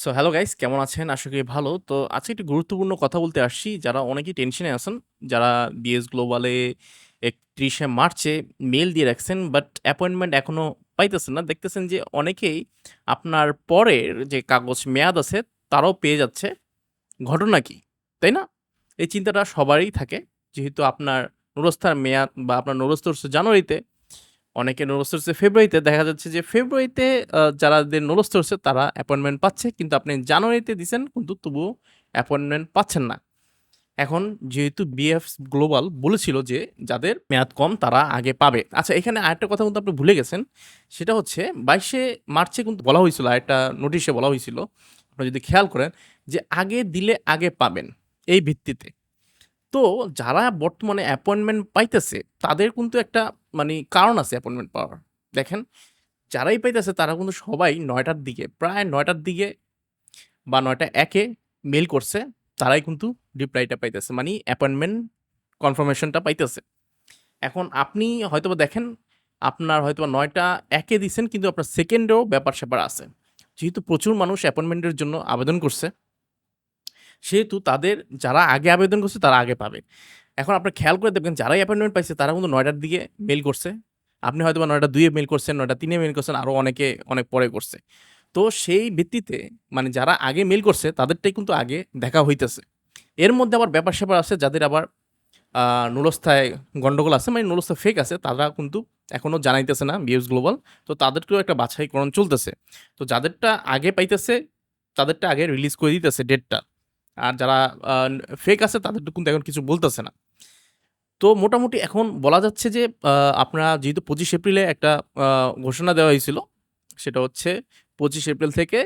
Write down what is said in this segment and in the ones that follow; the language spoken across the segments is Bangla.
সো হ্যালো গাইস কেমন আছেন? আশা করি ভালো। তো আজকে একটি গুরুত্বপূর্ণ কথা বলতে আসছি। যারা অনেকেই টেনশনে আছেন, যারা বিএস গ্লোবালে একত্রিশে মার্চে মেল দিয়ে রাখছেন বাট অ্যাপয়েন্টমেন্ট এখনও পাইতেছেন না। দেখতেছেন যে অনেকেই আপনার পরের যে কাগজ মেয়াদ আছে তারাও পেয়ে যাচ্ছে। ঘটনা কি? তাই না? এই চিন্তাটা সবারই থাকে। যেহেতু আপনার নুরস্থার মেয়াদ বা আপনার নুরস্থ জানুয়ারিতে, অনেকের নুরস্থ হচ্ছে ফেব্রুয়ারিতে। দেখা যাচ্ছে যে ফেব্রুয়ারিতে যারাদের নুরস্থ হচ্ছে তারা অ্যাপয়েন্টমেন্ট পাচ্ছে। কিন্তু আপনি জানুয়ারিতে দিছেন, কিন্তু তবুও অ্যাপয়েন্টমেন্ট পাচ্ছেন না। এখন যেহেতু বিএফ গ্লোবাল বলেছিল যে যাদের মেয়াদ কম, তারা আগে পাবে। আচ্ছা এখানে আরেকটা কথা কিন্তু আপনি ভুলে গেছেন। সেটা হচ্ছে, বাইশে মার্চে কিন্তু বলা হয়েছিল, আরেকটা নোটিশে বলা হয়েছিল। আপনারা যদি খেয়াল করেন, যে আগে দিলে আগে পাবেন, এই ভিত্তিতে। তো যারা বর্তমানে অ্যাপয়েন্টমেন্ট পাইতেছে, তাদের কিন্তু একটা মানে কারণ আছে অ্যাপয়েন্টমেন্ট পাওয়ার। দেখেন, যারাই পাইতেছে তারা কিন্তু সবাই নয়টার দিকে, প্রায় নয়টার দিকে বা ৯ টা ১ এ মেইল করছে। তারাই কিন্তু রিপ্লাইটা পাইতেছে। মানে অ্যাপয়েন্টমেন্ট কনফার্মেশনটা পাইতেছে। এখন আপনি হয়তোবা দেখেন, আপনার হয়তোবা ৯ টা ১ এ দিছেন, কিন্তু আপনার সেকেন্ডেও ব্যাপার-স্যাপার আছে। যেহেতু প্রচুর মানুষ অ্যাপয়েন্টমেন্টের জন্য আবেদন করছে সেহেতু তাদের যারা আগে আবেদন করছে তারা আগে পাবে। এখন আপনার খেয়াল করে দেখবেন যারাই অ্যাপয়েন্টমেন্ট পাইছে তারা কিন্তু নয়টার দিকে মেল করছে। আপনি হয়তোবা ৯ টা ২ মেল করছেন, ৯ টা ৩ এ মেইল করছেন, আরও অনেকে অনেক পরে করছে। তো সেই ভিত্তিতে মানে যারা আগে মেল করছে তাদেরটাই কিন্তু আগে দেখা হইতেছে। এর মধ্যে আবার ব্যাপার-স্যাপার আছে যাদের আবার আ নুরস্থায় গন্ডগোল আছে মানে নুরস্থা ফেক আছে তারা কিন্তু এখনও জানাইতেছে না বিএস গ্লোবাল। তো তাদেরকেও একটা বাছাইকরণ চলতেছে। তো যাদেরটা আগে পাইতেছে তাদেরটা আগে রিলিজ করে দিতেছে ডেটটা। আর যারা ফেক আছে তাদেরটা কিন্তু এখন কিছু বলতেছে না। তো মোটামুটি এখন বলা যাচ্ছে যে আপনারা যেহেতু ২৫ এপ্রিলে একটা ঘোষণা দেওয়া হয়েছিল। সেটা হচ্ছে ২৫ এপ্রিল থেকে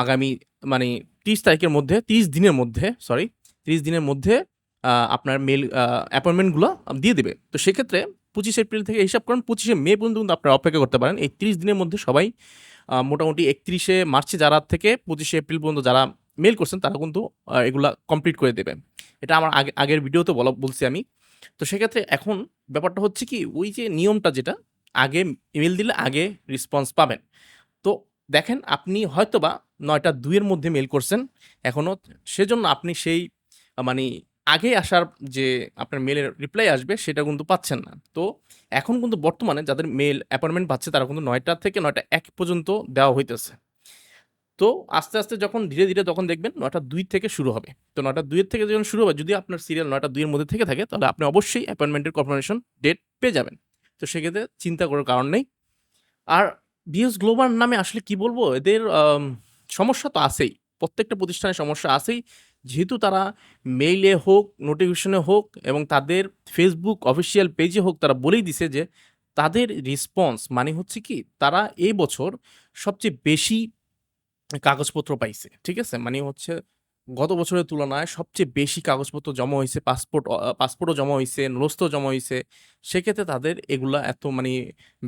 আগামী মানে ৩০ তারিখের মধ্যে ৩০ দিনের মধ্যে সরি ৩০ দিনের মধ্যে আপনার মেল অ্যাপয়েন্টমেন্টগুলো দিয়ে দেবে তো সেক্ষেত্রে ২৫ এপ্রিল থেকে হিসাব করেন ২৫ শে মে পর্যন্ত কিন্তু আপনারা অপেক্ষা করতে পারেন। এই ৩০ দিনের মধ্যে সবাই মোটামুটি একত্রিশে মার্চে যারা থেকে পঁচিশে এপ্রিল পর্যন্ত যারা মেইল করছেন, তারা কিন্তু এগুলা কমপ্লিট করে দেবে। এটা আমার আগে, আগের ভিডিওতে বলা, বলছি আমি। তো সেক্ষেত্রে এখন ব্যাপারটা হচ্ছে কি, ওই যে নিয়মটা যেটা, আগে ইমেইল দিলে আগে রেসপন্স পাবেন। তো দেখেন, আপনি হয়তোবা নয়টা দুইয়ের মধ্যে মেল করছেন। এখনও সেজন্য আপনি সেই মানে আগে আসার যে আপনার মেলের রিপ্লাই আসবে, সেটা কিন্তু পাচ্ছেন না। তো এখন কিন্তু বর্তমানে যাদের মেল অ্যাপয়েন্টমেন্ট পাচ্ছে, তারা কিন্তু ৯ টা থেকে নয়টা এক পর্যন্ত দেওয়া হইতেছে। তো আস্তে, আস্তে যখন ধীরে, ধীরে তখন দেখবেন ৯ টা ২ থেকে শুরু হবে। তো ৯ টা ২ এর থেকে যখন শুরু হবে যদি আপনার সিরিয়াল ৯ টা ২ এর মধ্যে থেকে থাকে তাহলে আপনি অবশ্যই অ্যাপয়েন্টমেন্টের কনফার্মেশন ডেট পেয়ে যাবেন। তো সেক্ষেত্রে চিন্তা করার কারণ নেই। আর বিএস গ্লোবাল নামে আসলে কি বলব এদের সমস্যা তো আছেই। প্রত্যেকটা প্রতিষ্ঠানের সমস্যা আছেই। যেহেতু তারা মেইলে হোক, নোটিফিকেশনে হোক এবং তাদের ফেসবুক অফিসিয়াল পেজে হোক তারা বলেই দিছে যে তাদের রেসপন্স মানে হচ্ছে কি তারা এই বছর সবচেয়ে বেশি কাগজপত্র পাইছে। ঠিক আছে? মানে হচ্ছে গত বছরের তুলনায় সবচেয়ে বেশি কাগজপত্র জমা হইছে। পাসপোর্ট পাসপোর্টও জমা হইছে, নুরস্থও জমা হইছে। সেক্ষেত্রে তাদের এগুলা এত মানে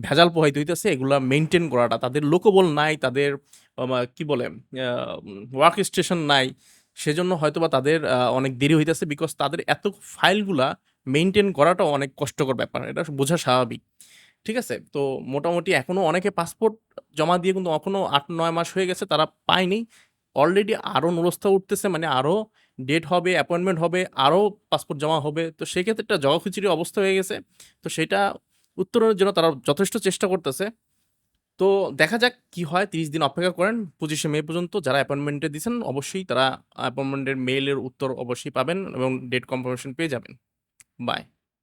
ভেজাল পোহাইতে হইতেছে এগুলা মেইনটেইন করাটা। তাদের লোকবল নাই, তাদের কি বলে ওয়ার্ক স্টেশন নাই। সেজন্য হয়তোবা তাদের অনেক দেরি হইতেছে বিকজ তাদের এত ফাইলগুলা মেনটেন করাটাও অনেক কষ্টকর ব্যাপার। এটা বোঝা স্বাভাবিক। ঠিক আছে? তো মোটামুটি এখনও অনেকে পাসপোর্ট জমা দিয়ে কিন্তু এখনও ৮-৯ মাস হয়ে গেছে তারা পায়নি। অলরেডি আরও নুরস্থ উঠতেছে মানে আরও ডেট হবে, অ্যাপয়েন্টমেন্ট হবে, আরও পাসপোর্ট জমা হবে। তো সেক্ষেত্রে একটা জগাখিচুড়ি অবস্থা হয়ে গেছে। তো সেটা উত্তরণের জন্য তারা যথেষ্ট চেষ্টা করতেছে। তো দেখা যাক কি হয় ৩০ দিন অপেক্ষা করেন। পঁচিশে মে পর্যন্ত যারা অ্যাপয়েন্টমেন্টে দিয়েছেন অবশ্যই তারা অ্যাপয়েন্টমেন্টের মেইলের উত্তর অবশ্যই পাবেন এবং ডেট কনফার্মেশন পেয়ে যাবেন। বাই।